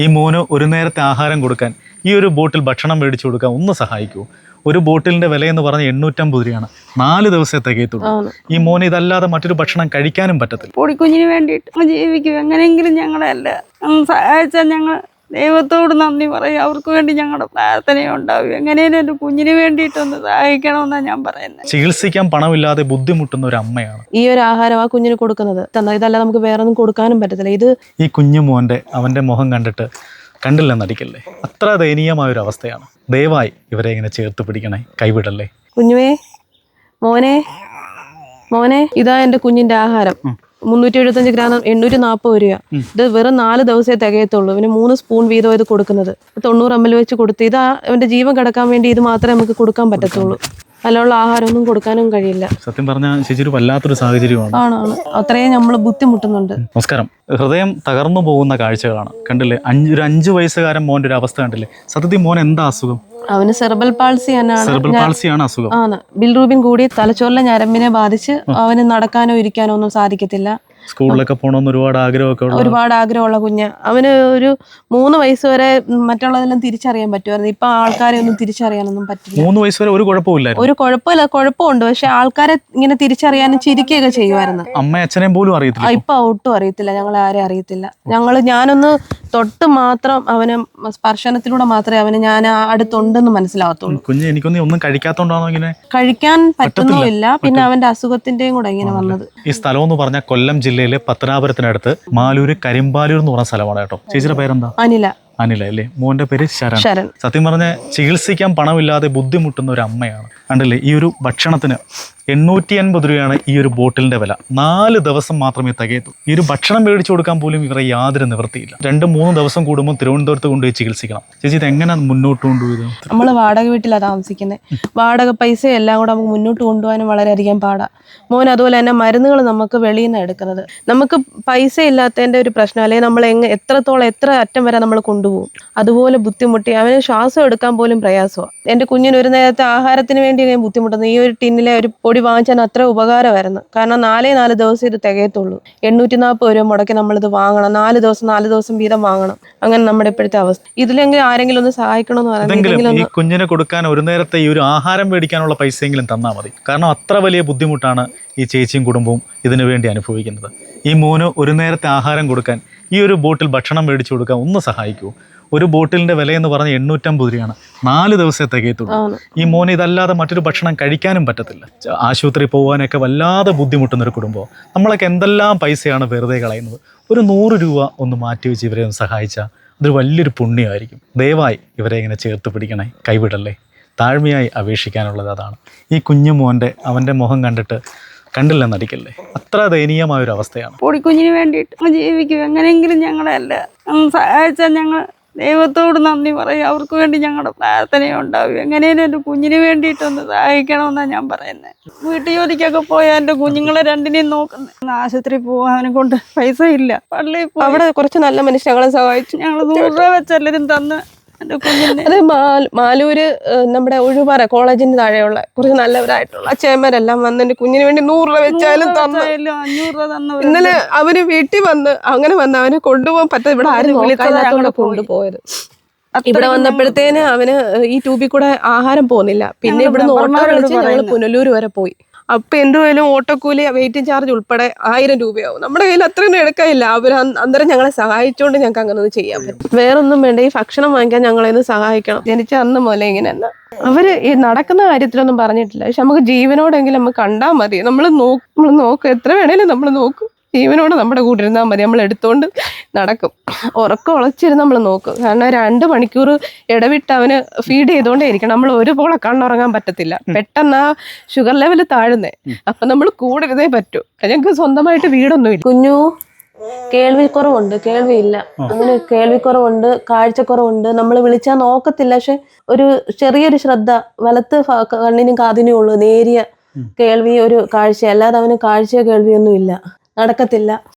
ഈ മോന് ഒരു നേരത്തെ ആഹാരം കൊടുക്കാൻ ഈ ഒരു ബോട്ടിൽ ഭക്ഷണം മേടിച്ചു കൊടുക്കാൻ ഒന്ന് സഹായിക്കൂ. ഒരു ബോട്ടിലിന്റെ വില എന്ന് പറഞ്ഞ എണ്ണൂറ്റമ്പത് രൂപയാണ്. നാല് ദിവസത്തെ തികയത്തുള്ളൂ. ഈ മോന് ഇതല്ലാതെ മറ്റൊരു ഭക്ഷണം കഴിക്കാനും പറ്റത്തില്ല. പൊടിക്കുഞ്ഞിന് വേണ്ടിയിട്ട് ജീവിക്കും. എങ്ങനെയെങ്കിലും ഞങ്ങളെ അല്ല സഹായിച്ചാൽ ഞങ്ങൾ ദൈവത്തോട് നന്ദി പറയും. അവർക്ക് വേണ്ടി ഞങ്ങളുടെ പ്രാർത്ഥനയുണ്ടാവും എങ്ങനെയും എന്റെ കുഞ്ഞിന് വേണ്ടിയിട്ടൊന്ന് സഹായിക്കണമെന്നാണ് ഞാൻ പറയുന്നത് ചികിത്സിക്കാൻ പണമില്ലാതെ ബുദ്ധിമുട്ടുന്ന ഒരു അമ്മയാണ്. ഈ ഒരു ആഹാരം ആ കുഞ്ഞിന് കൊടുക്കുന്നത്. ഇതല്ല നമുക്ക് വേറെ ഒന്നും കൊടുക്കാനും പറ്റത്തില്ല. ഇത് ഈ കുഞ്ഞു മോന്റെ അവന്റെ മുഖം കണ്ടിട്ട് കണ്ടില്ല നടിക്കല്ലേ? അത്ര ദയനീയമായ ഒരു അവസ്ഥയാണ്. ദയവായി ഇവരെ ഇങ്ങനെ ചേർത്ത് പിടിക്കണേ. കൈവിടല്ലേ? കുഞ്ഞുവേ മോനെ മോനെ ഇതാ എന്റെ കുഞ്ഞിന്റെ ആഹാരം. മുന്നൂറ്റി എഴുപത്തഞ്ച് ഗ്രാം എണ്ണൂറ്റി നാൽപ്പത് രൂപ. ഇത് വെറും നാല് ദിവസമേ തികയത്തുള്ളൂ. പിന്നെ മൂന്ന് സ്പൂൺ വീതം ഇത് കൊടുക്കുന്നത്. തൊണ്ണൂറ് എം എൽ വെച്ച് കൊടുത്ത് ഇത് അവന്റെ ജീവൻ കിടക്കാൻ വേണ്ടി ഇത് മാത്രമേ നമുക്ക് കൊടുക്കാൻ പറ്റത്തുള്ളൂ. അല്ലുള്ള ആഹാരമൊന്നും കൊടുക്കാനും കഴിയില്ല. സത്യം പറഞ്ഞാൽ ചേച്ചി വല്ലാത്തൊരു സാഹചര്യമാണ്. ആണാണ് അത്രയും നമ്മൾ ബുദ്ധിമുട്ടുന്നുണ്ട്. നമസ്കാരം. ഹൃദയം തകർന്നു പോകുന്ന കാഴ്ചകളാണ്. കണ്ടില്ലേ? അഞ്ച് ഒരു അഞ്ച് വയസ്സുകാരൻ മോന്റെ ഒരു അവസ്ഥ കണ്ടില്ലേ? സത്യത്തിൽ മോൻ എന്താ അസുഖം? അവന് സെർബൽ പാൾസി തന്നെയാണ് അസുഖം. ആണ്. ബിൽറൂബിൻ കൂടി തലച്ചോറിലെ ഞരമ്പിനെ ബാധിച്ച് അവന് നടക്കാനോ ഇരിക്കാനോ ഒന്നും സാധിക്കത്തില്ല. സ്കൂളിലൊക്കെ പോകണമെന്ന് ഒരുപാട് ആഗ്രഹമൊക്കെ ഒരുപാട് ആഗ്രഹമുള്ള കുഞ്ഞ്. അവന് ഒരു മൂന്ന് വയസ്സ് വരെ മറ്റുള്ളതെല്ലാം തിരിച്ചറിയാൻ പറ്റുമായിരുന്നു. ഇപ്പൊ ആൾക്കാരെ ഒന്നും തിരിച്ചറിയാനൊന്നും പറ്റില്ല. മൂന്ന് വയസ്സ് വരെ ഒരു കുഴപ്പമില്ല ഒരു കുഴപ്പമില്ല കുഴപ്പമുണ്ട്. പക്ഷെ ആൾക്കാരെ ഇങ്ങനെ തിരിച്ചറിയാനും ചിരിക്കുകയൊക്കെ ചെയ്യുമായിരുന്നു. അമ്മ അച്ഛനെയും പോലും അറിയത്തില്ല ഇപ്പൊ. ഒട്ടും അറിയത്തില്ല. ഞങ്ങൾ ആരെ അറിയത്തില്ല. ഞങ്ങൾ ഞാനൊന്ന് തൊട്ട് മാത്രം അവന് സ്പർശനത്തിലൂടെ മാത്രമേ അവന് ഞാൻ അടുത്തുണ്ടെന്ന് മനസ്സിലാവത്തുള്ളൂ കുഞ്ഞ് എനിക്കൊന്നും ഒന്നും കഴിക്കാത്തോണ്ടാണോ ഇങ്ങനെ? കഴിക്കാൻ പറ്റുന്നില്ല പിന്നെ അവന്റെ അസുഖത്തിന്റെയും കൂടെ ഇങ്ങനെ വന്നത്. ഈ സ്ഥലം എന്ന് പറഞ്ഞാൽ കൊല്ലം ജില്ലയിലെ പത്തനാപുരത്തിനടുത്ത് മാലൂര് കരിമ്പാലൂർ എന്ന് പറഞ്ഞ സ്ഥലമാണ് കേട്ടോ. ചേച്ചിയുടെ പേരെന്താ? അനില. അനില അല്ലേ? മോന്റെ പേര് ശരൺ. ശരൺ. സത്യം പറഞ്ഞ ചികിത്സിക്കാൻ പണമില്ലാതെ ബുദ്ധിമുട്ടുന്ന ഒരു അമ്മയാണ്. കണ്ടില്ലേ? ഈ ഒരു ഭക്ഷണത്തിന് എണ്ണൂറ്റി അൻപത് രൂപയാണ് ഈ ഒരു ബോട്ടിലിന്റെ വില. നാല് ദിവസം മാത്രമേ തികയത്തു ഈ ഒരു ഭക്ഷണം മേടിച്ചു കൊടുക്കാൻ പോലും ഇവരെ യാതൊരു നിവൃത്തിയില്ല. രണ്ടും മൂന്ന് ദിവസം കൂടുമ്പോൾ തിരുവനന്തപുരത്ത് കൊണ്ടുപോയി ചികിത്സിക്കണം. ചേച്ചി ഇത് എങ്ങനെ മുന്നോട്ട് കൊണ്ടുപോയത്? നമ്മൾ വാടക വീട്ടിലാണ് താമസിക്കുന്നത് വാടക പൈസ എല്ലാം കൂടെ നമുക്ക് മുന്നോട്ട് കൊണ്ടുപോകാനും വളരെയധികം പാടാ. മോൻ അതുപോലെ തന്നെ മരുന്നുകൾ നമുക്ക് വെളിയിൽ നിന്ന് എടുക്കുന്നത്. നമുക്ക് പൈസ ഇല്ലാത്തതിന്റെ ഒരു പ്രശ്നം അല്ലെങ്കിൽ നമ്മൾ എങ്ങ് എത്രത്തോളം എത്ര അറ്റം വരെ നമ്മൾ കൊണ്ടുപോകും? അതുപോലെ ബുദ്ധിമുട്ടി. അവന് ശ്വാസം എടുക്കാൻ പോലും പ്രയാസമാണ് എന്റെ കുഞ്ഞിന് ഒരു നേരത്തെ ആഹാരത്തിന് വേണ്ടി ഞാൻ ഈ ഒരു ടിന്നിലെ ഒരു വാങ്ങിച്ചാൽ അത്ര ഉപകാരമായിരുന്നു. കാരണം നാലേ നാല് ദിവസം ഇത് തികയത്തുള്ളൂ. എണ്ണൂറ്റി നാൽപ്പത് രൂപ മുടക്കി നമ്മളിത് വാങ്ങണം. നാല് ദിവസം നാല് ദിവസം വീതം വാങ്ങണം. അങ്ങനെ നമ്മുടെ ഇപ്പോഴത്തെ അവസ്ഥ. ഇതിലെങ്കിലും ആരെങ്കിലും ഒന്ന് സഹായിക്കണമെന്ന് പറയുന്നത് ഈ കുഞ്ഞിനെ കൊടുക്കാൻ ഒരു നേരത്തെ ഈ ഒരു ആഹാരം മേടിക്കാനുള്ള പൈസയെങ്കിലും തന്നാൽ മതി. കാരണം അത്ര വലിയ ബുദ്ധിമുട്ടാണ് ഈ ചേച്ചിയും കുടുംബവും ഇതിനു വേണ്ടി അനുഭവിക്കുന്നത്. ഈ മോന് ഒരു നേരത്തെ ആഹാരം കൊടുക്കാൻ ഈ ഒരു ബോട്ടിൽ ഭക്ഷണം മേടിച്ചു കൊടുക്കാൻ ഒന്ന് സഹായിക്കൂ. ഒരു ബോട്ടിലിന്റെ വില എന്ന് പറഞ്ഞ എണ്ണൂറ്റമ്പത് രൂപയാണ്. നാല് ദിവസത്തെ തികയത്തുള്ളൂ ഈ മോന് ഇതല്ലാതെ മറ്റൊരു ഭക്ഷണം കഴിക്കാനും പറ്റത്തില്ല. ആശുപത്രി പോകാനൊക്കെ വല്ലാതെ ബുദ്ധിമുട്ടുന്ന ഒരു കുടുംബം. നമ്മളൊക്കെ എന്തെല്ലാം പൈസയാണ് വെറുതെ കളയുന്നത്? ഒരു നൂറ് രൂപ ഒന്ന് മാറ്റി വെച്ച് ഇവരെ ഒന്ന് സഹായിച്ചാൽ അതൊരു വലിയൊരു പുണ്യമായിരിക്കും. ദയവായി ഇവരെ ഇങ്ങനെ ചേർത്ത് പിടിക്കണേ. കൈവിടല്ലേ. താഴ്മയായി അപേക്ഷിക്കാനുള്ളത് അതാണ്. ഈ കുഞ്ഞു മോന്റെ അവന്റെ മുഖം കണ്ടിട്ട് കണ്ടില്ലെന്ന് നടിക്കല്ലേ? അത്ര ദയനീയമായ ഒരു അവസ്ഥയാണ് പൊടിക്കുഞ്ഞിന് വേണ്ടിയിട്ട് ജീവിക്കും. എങ്ങനെയെങ്കിലും ഞങ്ങളെ അല്ല സഹായിച്ചാൽ ഞങ്ങൾ ദൈവത്തോട് നന്ദി പറയും. അവർക്ക് വേണ്ടി ഞങ്ങളുടെ പ്രാർത്ഥനയുണ്ടാവും എങ്ങനെയും എന്റെ കുഞ്ഞിന് വേണ്ടിയിട്ടൊന്ന് സഹായിക്കണമെന്നാണ് ഞാൻ പറയുന്നത് വീട്ടു ജോലിക്കൊക്കെ പോയാൽ എന്റെ കുഞ്ഞുങ്ങളെ രണ്ടിനെയും നോക്കുന്നത് ആശുപത്രി പോകാനെ കൊണ്ട് പൈസ ഇല്ല പള്ളിയിൽ പോയി അവിടെ കുറച്ച് നല്ല മനുഷ്യങ്ങളെ സഹായിച്ചു. ഞങ്ങൾ നൂറ് രൂപ വെച്ചെല്ലാവരും തന്ന്. അത് മാലൂര് നമ്മുടെ ഒഴുപാറ കോളേജിന് താഴെയുള്ള കുറച്ച് നല്ലവരായിട്ടുള്ള അച്ഛന്മാരെല്ലാം വന്ന് എന്റെ കുഞ്ഞിന് വേണ്ടി നൂറ് രൂപ വെച്ചാലും തന്നു. ഇന്നലെ അവർ വീട്ടിൽ വന്ന് അങ്ങനെ വന്ന് അവനെ കൊണ്ടുപോകാൻ പറ്റാതെ ഇവിടെ ആരും വിളിക്കാതെ കൊണ്ടുപോയത്. ഇവിടെ വന്നപ്പോഴത്തേന് അവന് ഈ ട്യൂബിൽ കൂടെ ആഹാരം പോകുന്നില്ല പിന്നെ ഇവിടെ ഇവിടുന്ന് ഓട്ടോ വിളിച്ച് ഞങ്ങൾ പുനലൂർ വരെ പോയി. അപ്പൊ എന്തുവായാലും ഓട്ടോക്കൂലി വെയിറ്റിംഗ് ചാർജ് ഉൾപ്പെടെ ആയിരം രൂപയാവും. നമ്മുടെ കയ്യിൽ അത്രയൊന്നും എടുക്കാനില്ല. അവർ അന്നേരം ഞങ്ങളെ സഹായിച്ചുകൊണ്ട് ഞങ്ങൾക്ക് അങ്ങനെ ഒന്ന് ചെയ്യാൻ പറ്റും. വേറൊന്നും വേണ്ട. ഈ ഭക്ഷണം വാങ്ങിക്കാൻ ഞങ്ങളെ ഒന്ന് സഹായിക്കണം. ജനിച്ച അന്ന് മുതലേ ഇങ്ങനെ തന്നെ. അവർ ഈ നടക്കുന്ന കാര്യത്തിലൊന്നും പറഞ്ഞിട്ടില്ല. പക്ഷെ നമുക്ക് ജീവനോടെങ്കിലും നമുക്ക് കണ്ടാൽ മതി. നമ്മൾ നോക്കും നമ്മൾ നോക്കും. എത്ര വേണേലും നമ്മൾ നോക്കും. ജീവനോട് നമ്മുടെ കൂടെ ഇരുന്നാൽ മതി. നമ്മൾ എടുത്തുകൊണ്ട് നടക്കും. ഉറക്കം ഉളച്ചിരുന്ന് നമ്മൾ നോക്കും. കാരണം രണ്ട് മണിക്കൂർ ഇടവിട്ട് അവന് ഫീഡ് ചെയ്തുകൊണ്ടേ ഇരിക്കണം. നമ്മൾ ഒരു പോളെ കണ്ണുറങ്ങാൻ പറ്റത്തില്ല. പെട്ടെന്ന് ആ ഷുഗർ ലെവൽ താഴുന്നേ അപ്പൊ നമ്മൾ കൂടെ ഇരുന്നേ പറ്റൂ. ഞങ്ങൾക്ക് സ്വന്തമായിട്ട് വീടൊന്നുമില്ല കുഞ്ഞു കേൾവിക്കുറവുണ്ട്. കേൾവിയില്ല. അങ്ങനെ കേൾവിക്കുറവുണ്ട് കാഴ്ചക്കുറവുണ്ട്. നമ്മൾ വിളിച്ചാൽ നോക്കത്തില്ല. പക്ഷെ ഒരു ചെറിയൊരു ശ്രദ്ധ വലത്ത് കണ്ണിനും കാതിനും ഉള്ളൂ. നേരിയ കേൾവി ഒരു കാഴ്ച. അല്ലാതെ അവന് കാഴ്ചയോ കേൾവിയൊന്നും ഇല്ല. നടക്കത്തില്ല.